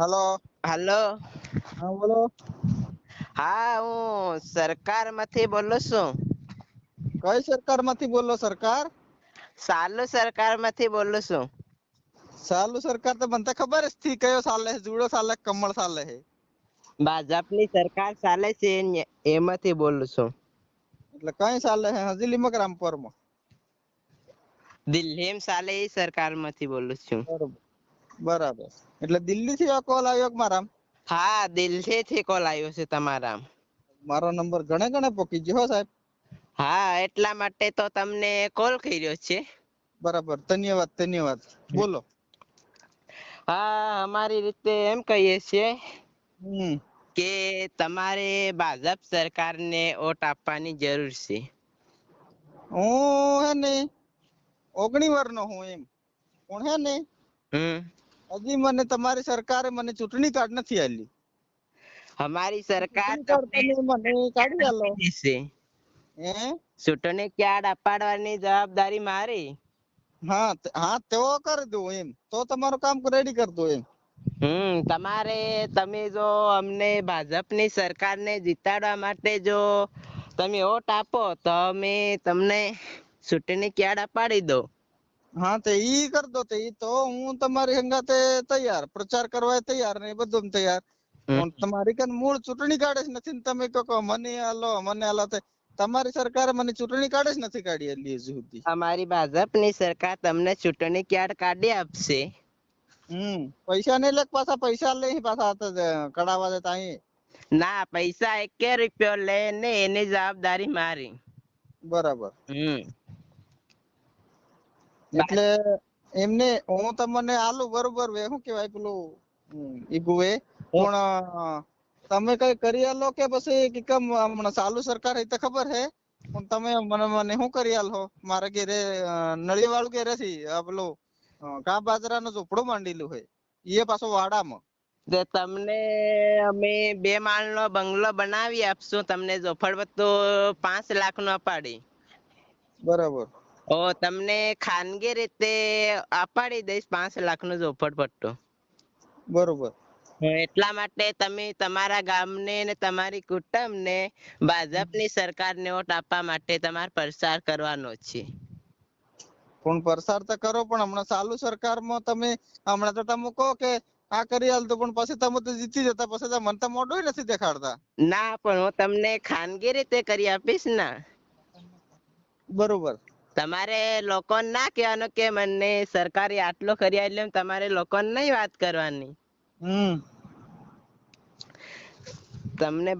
Hello. હાલો. હા બોલો. હા હું સરકારમાંથી બોલું છું. કઈ સરકારમાંથી બોલો સરકાર? સાલુ સરકારમાંથી બોલું છું. સાલુ સરકાર તો મને ખબર જ થી કયો ચાલે જુડો સાલે કમળ ચાલે છે. ભાજપની સરકાર ચાલે છે એમાંથી બોલું છું. એટલે કઈ ચાલે છે? હજી લીમકરામપુરમાં દિલ્હી ચાલે એ સરકારમાંથી બોલું છું. બરોબર. બરાબર. એટલે દિલ્હી થી આ કોલ આવ્યો મારા હા દિલ્હીથી કોલ આવ્યો છે તમારા મારો નંબર ઘણે ઘણે પોકી ગયો સાહેબ? હા એટલા માટે તો તમને કોલ કર્યો છે. બરાબર ધન્યવાદ ધન્યવાદ. બોલો. હા અમારી રીતે એમ કહીએ છીએ કે તમારે ભાજપ સરકારને વોટ આપવાની જરૂર છે. હું હે ને ઓગણી નો હું એમ. પણ હે ને? હમ. હજી મને તમારી સરકારે મને ચૂંટણી કાર્ડ નથી આલી અમારી સરકાર મને કાઢી આલો. હે? ચૂંટણી કાર્ડ અપાડવાની જવાબદારી મારી? હા હા તો કરી દઉં એમ. તો તમારું કામ રેડી કરી દઉં એમ. હમ તમારે તમે જો અમને ભાજપની સરકારને જીતાડવા માટે જો તમે વોટ આપો તો અમે તમને ચૂંટણી કાર્ડ અપાડી દો હા તે ઈ કરી દો તે ઈ તો હું તમારી હંગાતે તૈયાર પ્રચાર કરવા તૈયાર ને બધું તૈયાર. પણ તમારી કન મૂળ ચૂંટણી કાર્ડ જ નથી ને તમે કહો મને આલો મને આલો તે તમારી સરકાર મને ચૂંટણી કાર્ડ જ નથી કાઢી હજી સુધી. અમારી ભાજપની સરકાર તમને ચૂંટણી કાર્ડ કાઢી આપશે? હમ પૈસા નહીં લે પાછા પૈસા લે પાછા કઢાવા જતા અહીં. ના પૈસા એકે રૂપિયો લે ને એની જવાબદારી મારી. બરાબર. હમ. એટલે એમને હું તમને આલુ બરોબર વે શું કેવાય પેલું ઈગુએ પણ તમે કઈ કરી આલો કે પછી કે કેમ હમણાં ચાલુ સરકાર એ તો ખબર હે? પણ તમે મને મને શું કરી આલો? મારે ઘેરે નળી વાળું ઘેરે થી આ પેલું કા બાજરા નો ઝૂંપડું માંડેલું હે. એ પાછો વાડામાં. તો તમને અમે બે માળનો બંગલો બનાવી આપશું તમને જોફળવત્તો પાંચ લાખનો અપાડી. બરાબર. તમને ખાનગી રીતે અપાડી દઈશ પાંચ લાખ નો ઝોપડ પટ્ટો. બરોબર. એટલા માટે તમે તમારા ગામને ને તમારી કુટુંબને ભાજપની સરકારને વોટ આપવા માટે તમારે પ્રસાર કરવાનો છે. પણ પ્રસાર તો કરો પણ હમણાં ચાલુ સરકારમાં તમે હમણાં તો તમે કહો કે આ કરી આલતું પણ પછી તમે તો જીતી જતા પછી મને તો મોઢું નથી દેખાડતા. ના પણ હું તમને ખાનગી રીતે કરી આપીશ ને. બરોબર. તમારે લોકોને ના કહેવાનું કે મને સરકારે આટલો કર્યા એટલે તમારે લોકોને નહીં વાત કરવાની. હમ. તમને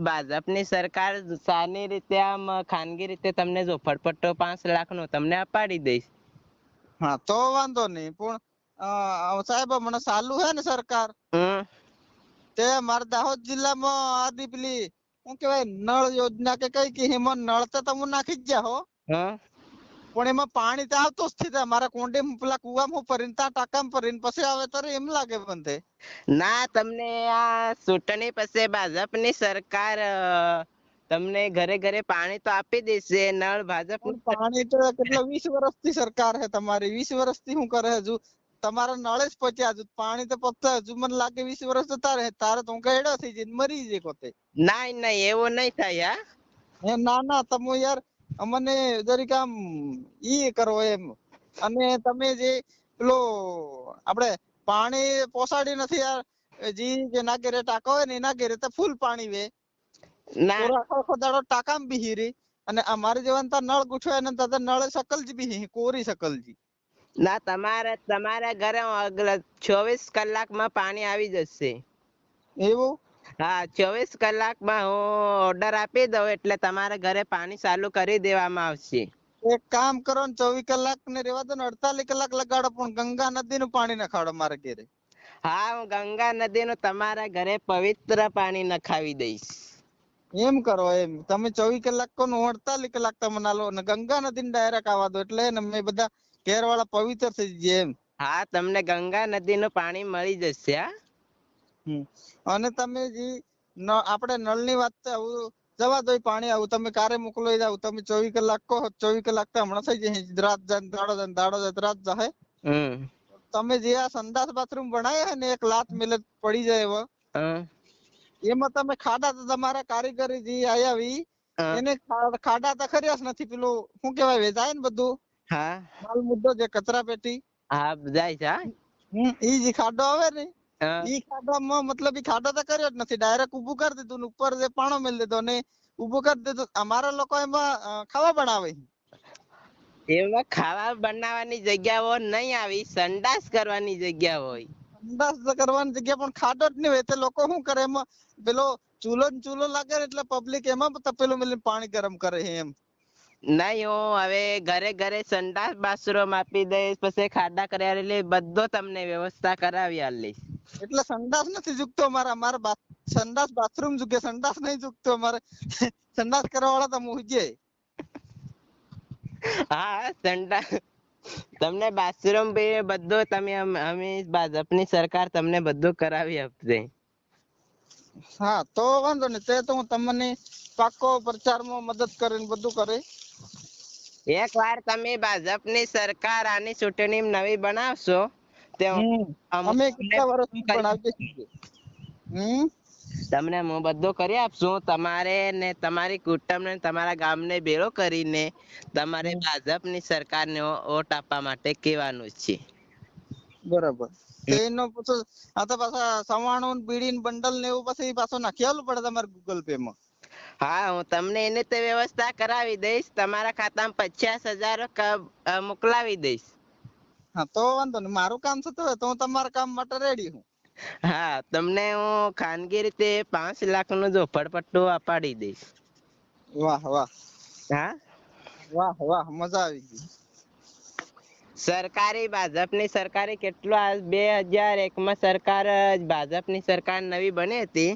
ભાજપની સરકાર સારી રીતે આમ ખાનગી રીતે તમને ઝોપડપટ્ટો પાંચ લાખનો તમને અપાડી દઈશ. હા તો વાંધો નહીં પણ સાહેબ મને ચાલુ હે ને સરકાર? હમ. તે મારા દાહોદ જિલ્લામાં આદી પેલી શું કેવાય નળ યોજના કે કઈ કે એમાં નળ તો તમે નાખી જ ગયા હો. હમ. પણ એમાં પાણી તો આવતું જ મારા કોંડે પેલા કુવામાં ભરીને ત્યાં ટાંકામાં ભરીને પછી આવે ત્યારે એમ લાગે મને. ના તમને આ ચૂંટણી પછી ભાજપની સરકાર તમને ઘરે ઘરે પાણી તો આપી દેશે નળ ભાજપ પાણી તો કેટલા વીસ વર્ષથી સરકાર હે તમારી. વીસ વર્ષથી હું કરે હજુ. તમારા નળ જ પચ્યા હજુ. પાણી તો પત્તા હજુ. મને લાગે વીસ વર્ષ જતા રહે. તારે તો હું થઈ જઈને મરી જાય કોતે ના ના એવો નહીં થાય હા. ના ના તમે યાર અમને જરીક આમ ઈ કરો એમ. અને તમે જે પેલો આપણે પાણી પોસાડી નથી યાર જી જેના ઘરે ટાંકો હોય ને એના ઘરે તો ફૂલ પાણી વે. ના. આખો દાડો ટાકામ બેહી અને અમારે જેવા તો નળ ગુઠવાય ને તાર નળ સકલજી જ બી કોરી સકલજી ના તમારે તમારા ઘરે ચોવીસ કલાકમાં પાણી આવી જશે. એવું? હા ચોવીસ કલાકમાં હું ઓર્ડર આપી દઉં એટલે તમારા ઘરે પાણી ચાલુ કરી દેવામાં આવશે. એક કામ કરો ને ચોવીસ કલાક ને રેવા દો ને અડતાલીસ કલાક લગાડો પણ ગંગા નદી નું પાણી નખાડો મારે ઘેરે. હા હું ગંગા નદીનું તમારા ઘરે પવિત્ર પાણી નખાવી દઈશ. એમ કરો એમ. તમે ચોવીસ કલાક કો હું અડતાલીસ કલાક તમે નાલો ને ગંગા નદી ને ડાયરેક્ટ આવવા દો એટલે ને મેં બધા ઘેર વાળા પવિત્ર થઈ જાય એમ. હા તમને ગંગા નદી નું પાણી મળી જશે હા. અને તમે જે આપણે નળની વાત આવું જવા દો પાણી આવું. તમે કારે મોકલો જાવ તમે ચોવીસ કલાક કહો ચોવીસ કલાક તો હમણાં થઈ જાય રાત જાય દાડો જાય દાડો જાય રાત જાય તમે જે આ સંદાસ બાથરૂમ બનાવ્યા હે ને એક લાત મિલે પડી જાય એવો. એમાં તમે ખાડા તો તમારા કારીગરી જે આયા એને ખાડા તો ખર્યા નથી. પેલું શું કેવાય વેચાય ને બધું. હા. માલ મુદ્દો જે કચરા પેટી. હા જાય છે હા? હમ ઈ જે ખાડો આવે ને. ઈ ખાડામાં મતલબ ઈ ખાડો તો કર્યો જ નથી. ડાયરેક્ટ ઊભું કરી દીધું ને ઉપર જે પાણો મેલ દીધો ને ઊભું કરી દીધું. અમારા લોકો એમાં ખાવા બનાવે એમાં ખાવા બનાવવાની જગ્યાઓ નહીં આવી સંડાસ કરવાની જગ્યા હોય. સંડાસ કરવાની જગ્યા પણ ખાડો જ નહીં હોય. તો લોકો શું કરે એમાં? પેલો ચૂલો ને ચૂલો લાગે એટલે પબ્લિક એમાં તપેલું મેલીને પાણી ગરમ કરે છે એમ. નહીં હું હવે ઘરે ઘરે સંડાસ બાથરૂમ આપી દઈશ પછી ખાડા કર્યા એટલે બધો તમને વ્યવસ્થા કરાવી આલીશ. એટલે સંડાસ નથી ઝૂકતો મારા મારા બા- સંડાસ બાથરૂમ ઝૂકે સંડાસ નહીં ઝૂકતો મારે. સંડાસ કરવા વાળા તો મુજે હા સંડાસ તમને બાથરૂમ બે બધું તમે અમે ભાજપની સરકાર તમને બધું કરાવી આપશે. હા તો વાંધો નહીં તે તો હું તમને પાકો પ્રચારમાં મદદ કરીને બધું કરે. એક વાર તમે ભાજપની સરકાર આની ચૂંટણી નવી બનાવશો. અમ- કેટલા વર્ષ બનાવીએ હમ? તમને હું બધું કરી આપશું. તમારે ને તમારી કુટુંબ ને તમારા ગામને ભેળો કરીને તમારે ભાજપની સરકારને વોટ આપવા માટે કહેવાનું છે. બરાબર. એનો પાછો આ તો પાછા સવાણું બીડી બંડલ ને એવું પછી પાછું નાખી પડે તમારે ગૂગલ પે માં. હા હું તમને એને તે વ્યવસ્થા કરાવી દઈશ. તમારા ખાતામાં પચાસ હજાર મોકલાવી દઈશ. હા તો વાંધો નહીં. મારું કામ થતું હોય તો હું તમારા કામ માટે રેડી હું. હા તમને હું ખાનગી રીતે પાંચ લાખનું ઝોપડપટ્ટું અપાડી દઈશ. વાહ વાહ. હા? વાહ વાહ મજા આવી ગઈ. સરકારી ભાજપની સરકારે કેટલો આ બે હજાર એક માં સરકાર ભાજપની સરકાર નવી બની હતી.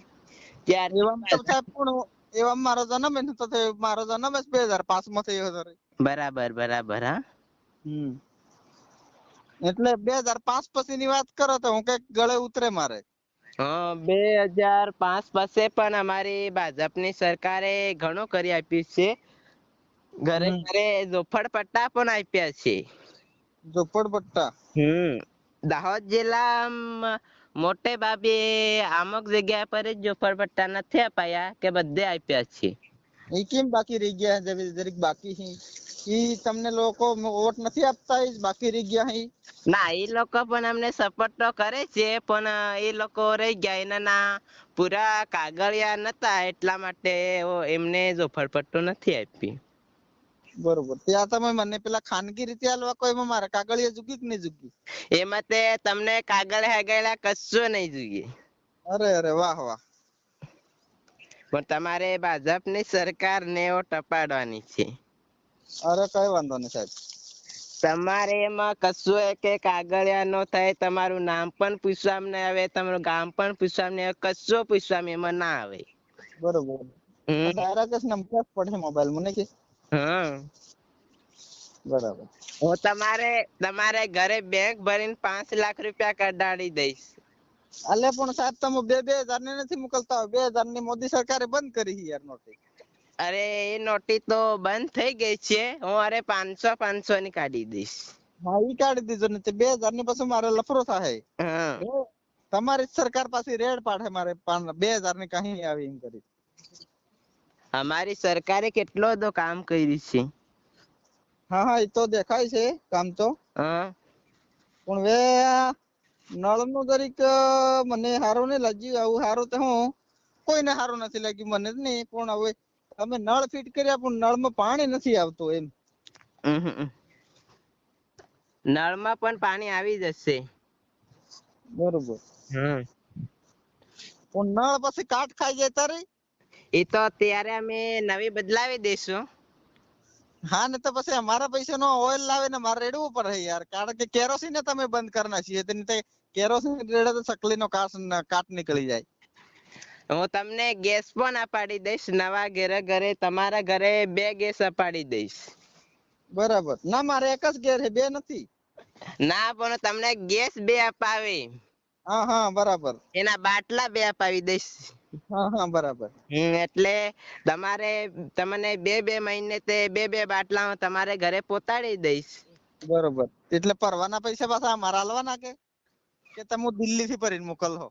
ત્યારે મારો જન્મ મારો જન્મ જ બે હજાર પાંચમાં થયો હતો. બરાબર બરાબર હા. એટલે બે હજાર પાંચ પછી ની વાત કરો તો હું કંઈક ગળે ઉતરે મારે. હા બે હજાર પાંચ પછી પણ અમારી ભાજપની સરકારે ઘણું કરી આપ્યું છે. ઘરે ઘરે ઘરે ઝોપડપટ્ટા પણ આપ્યા છે. ઝોપડપટ્ટા હમ. દાહોદ જિલ્લામાં મોટે ભાગે અમુક જગ્યા પર જ ઝોપડપટ્ટા નથી અપાયા કે બધે આપ્યા છે. એ કેમ બાકી રહી ગયા જરી- જરીક બાકી છે. ઈ તમને લોકો વોટ નથી આપતા ઈ બાકી રહી ગયા છે ના એ લોકો પણ અમને સપોર્ટ તો કરે છે પણ એ લોકો રહી ગયા. એના ના પૂરા કાગળિયા નતા એટલા માટે એમને ઝોપડપટ્ટો નથી આપી. બરોબર. ત્યાં તમે મને પેલા ખાનગી રીતે આલવા કોઈ એમાં મારા કાગળિયા જુગી કે નહીં જુગી એમાં તે તમને કાગળ હેગેલા કશું નહીં જોઈએ અરે અરે વાહ વાહ. પણ તમારે ભાજપની સરકારને એવો ટપાડવાની છે. અરે કઈ વાંધો નહીં સાહેબ. તમારે એમાં કશું એક કે કાગળિયા નો થાય તમારું નામ પણ પૂછવામાં નહીં આવે તમારું ગામ પણ પૂછવામાં નહીં આવે કશું પૂછવામાં એમાં ના આવે. બરોબર. ડાયરેક્ટ જ નંબર પડે મોબાઈલ મને કે? હા. બરાબર. હું તમારે તમારે ઘરે બેંક ભરીને પાંચ લાખ રૂપિયા કઢાડી દઈશ. અલે પણ સાહેબ તમે બે બે હજારની નથી મોકલતા બે હજારની મોદી સરકારે બંધ કરી યાર નોટિસ. અરે એ નોટી તો બંધ થઈ ગઈ છે. હું અરે પાંચસો પાંચસો ની કાઢી દઈશ. હા ઈ કાઢી દીધો ને બે હજારની પછી મારે લફરો થાય તમારી સરકાર પાસે રેડ પાડે મારે બે હજારની કहीं આવી એમ કરી. અમારી સરકારે કેટલો બધો કામ કર્યું છે. હા હા એ તો દેખાય છે કામ તો. હા. પણ વે આ નળનું જરીક અ, મને સારું નહીં લાગ્યું. આવું સારું તો હું કોઈને સારું નથી લાગ્યું મને નહીં. પણ હવે તમે નળ ફિટ કર્યા પણ નળમાં પાણી નથી આવતું એમ. હમ હમ. નળમાં પણ પાણી આવી જશે. બરોબર. હમ. પણ નળ પછી કાટ ખાઈ જાય તારે? એ તો ત્યારે અમે નવી બદલાવી દઈશું હા ને તો પછી અમારા પૈસા નો ઓઇલ લાવે ને મારે રેડવું પડે યાર. કારણ કે કેરોસીન તમે બંધ કરી નાખીએ તેની તે કેરોસીન રેડે તો સકલી નો કાટ કાટ નીકળી જાય. હું તમને ગેસ પણ અપાડી દઈશ નવા ઘરે ઘરે તમારા ઘરે બે ગેસ અપાડી દઈશ. બરાબર. ના મારે એક જ ઘેર છે બે નથી. ના પણ તમને ગેસ બે અપાવી હા હા બરાબર. એના બાટલા બે અપાવી દઈશ. હા હા બરાબર. એટલે તમારે તમને બે બે મહિને તે બે બે બાટલા હું તમારે ઘરે પહોંચાડી દઈશ. બરોબર. એટલે પરવાના પૈસા પાછા અમારા હાલવાના કે? કે તમે દિલ્હી થી ભરીને મોકલશો?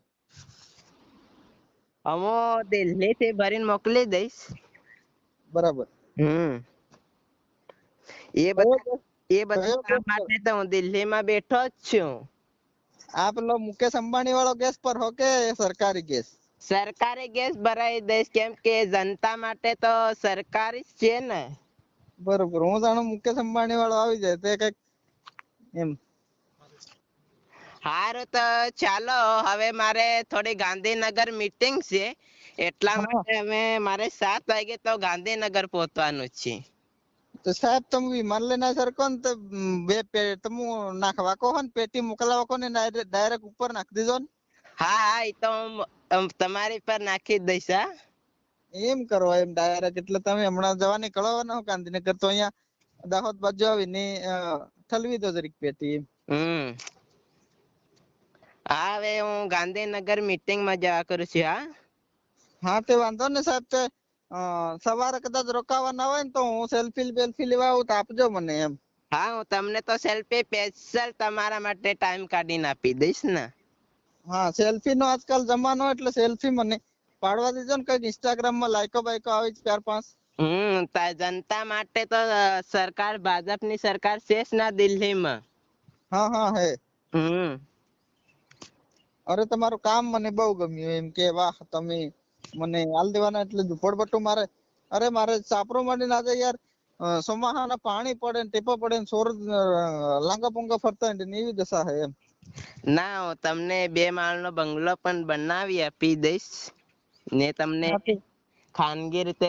અમો દિલ્હી થી ભરીને મોકલી દઈશ. બરાબર. હમ. એ બધા એ બધા કામ માટે તો હું દિલ્હી માં બેઠો જ છું. આ પેલો મુકેશ અંબાણી વાળો ગેસ પર હો કે સરકારી ગેસ સરકારી ગેસ ભરાઈ દઈશ કેમ કે જનતા માટે તો સરકારી જ છે ને. બરોબર. હું જાણું મુકેશ અંબાણી વાળો આવી જાય તે કંઈક એમ. હારું તો ચાલો હવે મારે થોડી ગાંધીનગર મીટિંગ છે. એટલા માટે અમે મારે સાત વાગે તો ગાંધીનગર પહોંચવાનું છે. તો સાહેબ તમે વિમાન લઈને સરકો ને તો બે તમે નાખવા કહો ને પેટી મોકલાવા કહો ને ડાયરેક્ટ ઉપર નાખી દીધો ને. હા હા એ તો તમારી પર નાખી દઈશ હા. એમ કરો એમ ડાયરેક્ટ એટલે તમે હમણાં જવા નીકળવાના હો ગાંધીનગર તો અહીંયા દાહોદ બાજુ આવીને અ, ઠલવી દો જરીક પેટી હમ. હા હવે હું ગાંધીનગર મીટિંગમાં જવા કરું છું હા. હા તે વાંધો ને સાહેબ તે સવારે કદાચ રોકાવાના હોય ને તો હું સેલ્ફી બેલ્ફી લેવા આવું તો આપજો મને એમ. હા હું તમને તો સેલ્ફી સ્પેશિયલ તમારા માટે ટાઈમ કાઢીને આપી દઈશ ને. હા સેલ્ફી નો આજકાલ જમાનો એટલે સેલ્ફી મને પાડવા દેજો ને કઈ ઇન્સ્ટાગ્રામમાં લાઈકો બાઈકો આવી ચાર પાંચ. હમ જનતા માટે તો સરકાર ભાજપની સરકાર શેષ ના દિલ્હીમાં. હા હા હે. હમ. અરે તમારું કામ મને બહુ ગમ્યું એમ કે વાહ તમે મને હાલ દેવાના એટલે ઝુંપડપટ્ટું મારે. અરે મારે સાપરો માંડીને જાય યાર સોમાહાના પાણી પડે ને ટેપા પડે ને સોર લાંગા પોંગા ફરતા હોય ને એવી દશા હે એમ. ના હું તમને બે માળનો બંગલો પણ બનાવી આપી દઈશ. ને તમને ખાનગી રીતે